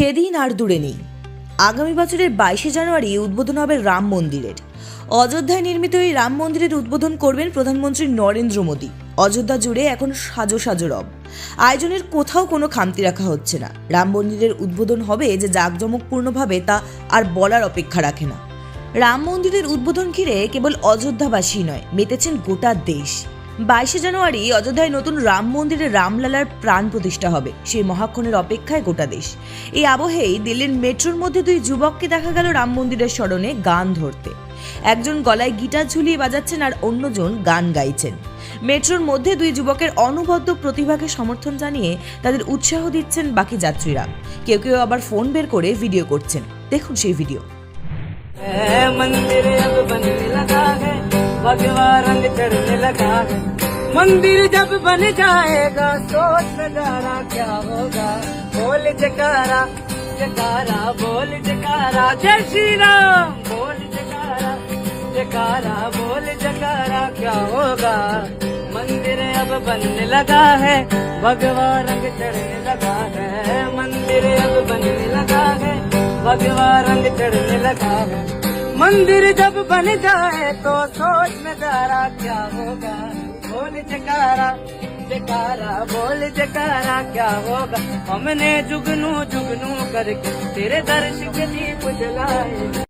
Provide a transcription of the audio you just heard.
সেদিন আর দূরে নেই। আগামী বছরের বাইশে জানুয়ারি উদ্বোধন হবে রাম মন্দিরের। অযোধ্যায় নির্মিত এই রাম মন্দিরের উদ্বোধন করবেন প্রধানমন্ত্রী নরেন্দ্র মোদী। অযোধ্যা জুড়ে এখন সাজো সাজো রব। আয়োজনের কোথাও কোনো খামতি রাখা হচ্ছে না। রাম মন্দিরের উদ্বোধন হবে যে জাঁকজমকপূর্ণভাবে তা আর বলার অপেক্ষা রাখে না। রাম মন্দিরের উদ্বোধন ঘিরে কেবল অযোধ্যাবাসী নয়, মেতেছেন গোটা দেশ। বাইশে জানুয়ারি অযোধ্যায় নতুন রাম মন্দিরে রামলালার প্রাণ প্রতিষ্ঠা হবে। সেই মহাক্ষণের অপেক্ষায় গোটা দেশ। এই আবহেই দিল্লির মেট্রোর মধ্যে দুই যুবককে দেখা গেল রাম মন্দিরের স্মরণে গান ধরতে। একজন গলায় গিটার ঝুলিয়ে বাজাচ্ছেন আর অন্যজন গান গাইছেন। মেট্রোর মধ্যে দুই যুবকের অনবদ্য প্রতিভাকে সমর্থন জানিয়ে তাদের উৎসাহ দিচ্ছেন বাকি যাত্রীরা। কেউ কেউ আবার ফোন বের করে ভিডিও করছেন। দেখুন সেই ভিডিও। है भगवा रंग चढ़ने लगा। मंदिर जब बन जाएगा, सोच नज़ारा क्या होगा? बोल जकारा जकारा, बोल जकारा, जय श्री राम बोल जकारा जकारा, बोल जकारा, क्या होगा? मंदिर अब बनने लगा है, भगवा रंग चढ़ने लगा है। मंदिर अब बनने लगा है, भगवा रंग चढ़ने लगा है। मंदिर जब बन जाए तो सोच में दारा क्या होगा? बोल जकारा जकारा, बोल जकारा, क्या होगा? हमने जुगनू जुगनू करके तेरे दर्श के दीप जलाए।